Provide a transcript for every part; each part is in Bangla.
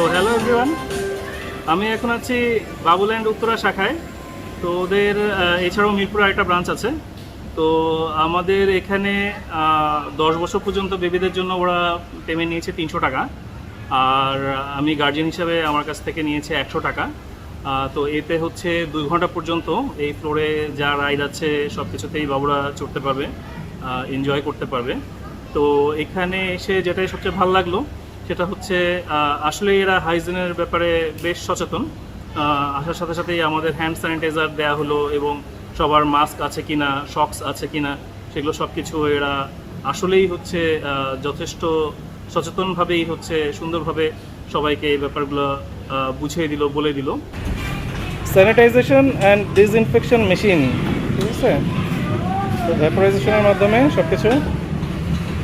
তো হ্যালো এভরিওয়ান আমি এখন আছি বাবুল্যান্ড উত্তরা শাখায়। তো ওদের এছাড়াও মিরপুরে একটা ব্রাঞ্চ আছে। তো আমাদের এখানে দশ বছর পর্যন্ত বেবিদের জন্য ওরা পেমেন্ট নিয়েছে তিনশো টাকা। আর আমি গার্জিয়ান হিসাবে আমার কাছ থেকে নিয়েছে একশো টাকা। তো এতে হচ্ছে দুই ঘণ্টা পর্যন্ত এই ফ্লোরে যা রাইড আছে সব কিছুতেই বাবুরা চড়তে পারবে এনজয় করতে পারবে। তো এখানে এসে যেটাই সবচেয়ে ভালো লাগল সেটা হচ্ছে আসলে এরা হাইজিনের ব্যাপারে বেশ সচেতন। আসার সাথে সাথেই আমাদের হ্যান্ড স্যানিটাইজার দেওয়া হলো এবং সবার মাস্ক আছে কি না শক্স আছে কি না সেগুলো সব কিছু এরা আসলেই হচ্ছে যথেষ্ট সচেতনভাবেই হচ্ছে, সুন্দরভাবে সবাইকে এই ব্যাপারগুলো বুঝিয়ে দিল, বলে দিল। স্যানিটাইজেশন অ্যান্ড ডিসইনফেকশন মেশিন, ঠিক আছে? ভ্যাপোরাইজেশনের মাধ্যমে সব কিছু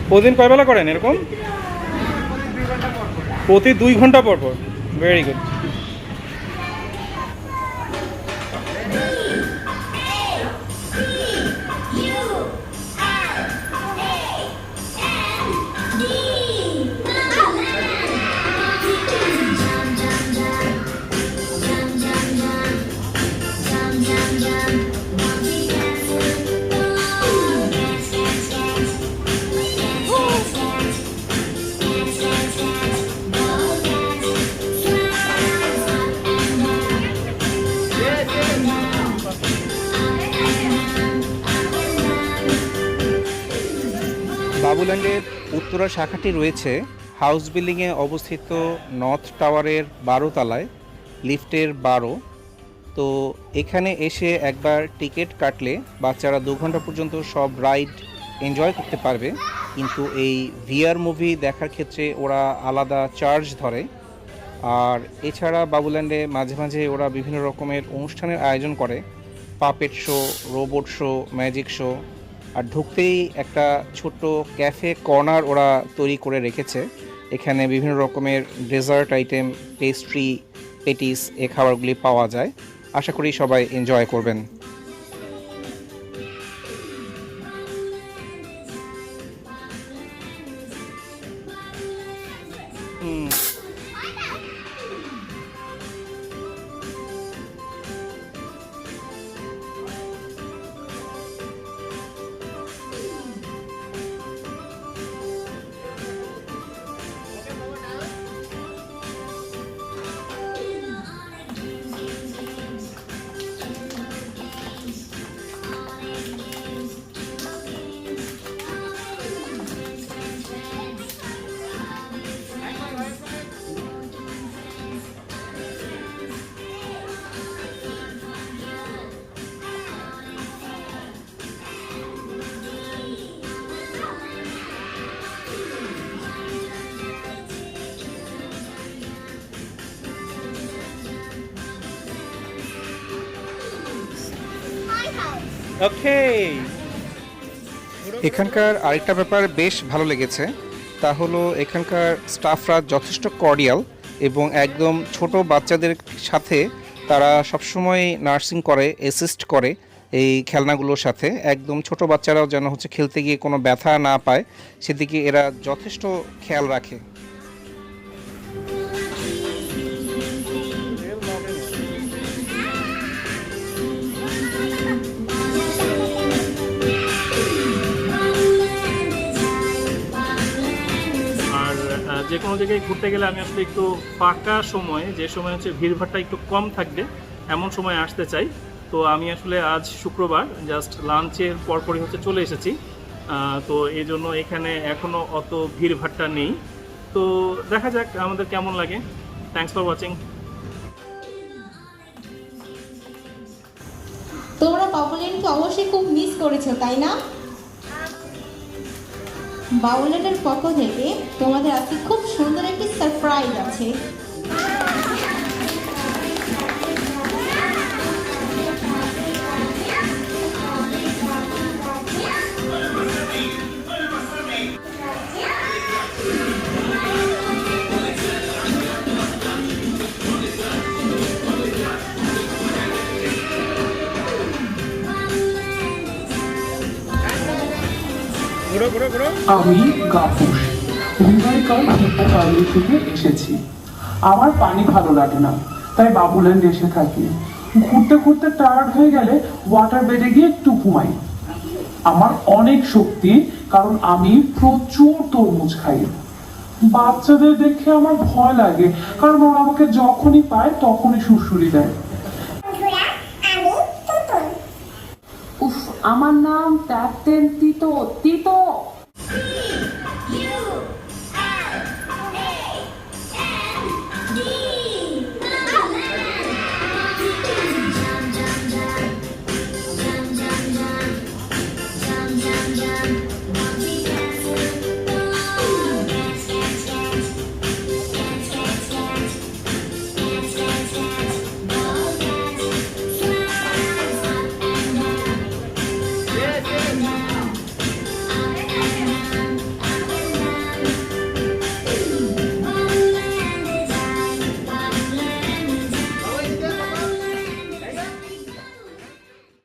প্রতিদিন কয় বেলা করেন এরকম? প্রতি দুই ঘণ্টা পর পর। ভেরি গুড বাবুল্যান্ডের উত্তরা শাখাটি রয়েছে। হাউস বিল্ডিংয়ে অবস্থিত নর্থ টাওয়ারের বারো তলায়, লিফটের বারো। তো এখানে এসে একবার টিকিট কাটলে বাচ্চারা দু ঘণ্টা পর্যন্ত সব রাইড এনজয় করতে পারবে। কিন্তু এই ভিআর মুভি দেখার ক্ষেত্রে ওরা আলাদা চার্জ ধরে। আর এছাড়া বাবুল্যান্ডে মাঝে মাঝে ওরা বিভিন্ন রকমের অনুষ্ঠানের আয়োজন করে। Puppet show, robot show, magic show আর ঢুকতেই একটা ছোট্ট ক্যাফে কর্নার ওরা তৈরি করে রেখেছে। এখানে বিভিন্ন রকমের ডেজার্ট আইটেম পেস্ট্রি পেটিস, এ খাবারগুলি পাওয়া যায়। আশা করি সবাই এনজয় করবেন। এখানকার আরেকটা ব্যাপার বেশ ভালো লেগেছে, তা হলো এখানকার স্টাফরা যথেষ্ট কর্ডিয়াল এবং একদম ছোট বাচ্চাদের সাথে তারা সবসময় নার্সিং করে অ্যাসিস্ট করে এই খেলনাগুলোর সাথে। একদম ছোট বাচ্চারাও যেন হচ্ছে খেলতে গিয়ে কোনো ব্যথা না পায়, সেদিকে এরা যথেষ্ট খেয়াল রাখে। যে কোনো জায়গায় ঘুরতে গেলে আমি আসলে একটু ফাঁকা সময়ে, যে সময় হচ্ছে ভিড়ভাড়টা একটু কম থাকবে, এমন সময় আসতে চাই। তো আমি আসলে আজ শুক্রবার, জাস্ট লাঞ্চের পরপরই হচ্ছে চলে এসেছি। তো এই জন্য এখানে এখনও অত ভিড়ভাট্টা নেই। তো দেখা যাক আমাদের কেমন লাগে। থ্যাংকস ফর ওয়াচিং তোমরা বাবুলেনকে অবশ্যই খুব মিস করেছ, তাই না? বাবুলেনের পক্ষ থেকে তোমাদের আজকে খুব সুন্দর একটি সারপ্রাইজ আছে। আমি গাফুস হৃদয়কাল হিপ্পোকালি থেকে এসেছি আমার পানি ভালো লাগে না, তাই বাবুল্যান্ড এসে থাকি। ঘুরতে ঘুরতে টায়ার্ড হয়ে গেলে ওয়াটার বেডে গিয়ে একটু ঘুমাই। আমার অনেক শক্তি, কারণ আমি প্রচুর তরমুজ খাই। বাচ্চাদের দেখে আমার ভয় লাগে, কারণ ওরা আমাকে যখনই পায় তখনই সুরসুরি দেয়। আমার নাম ট্যাপ তিতো তিতো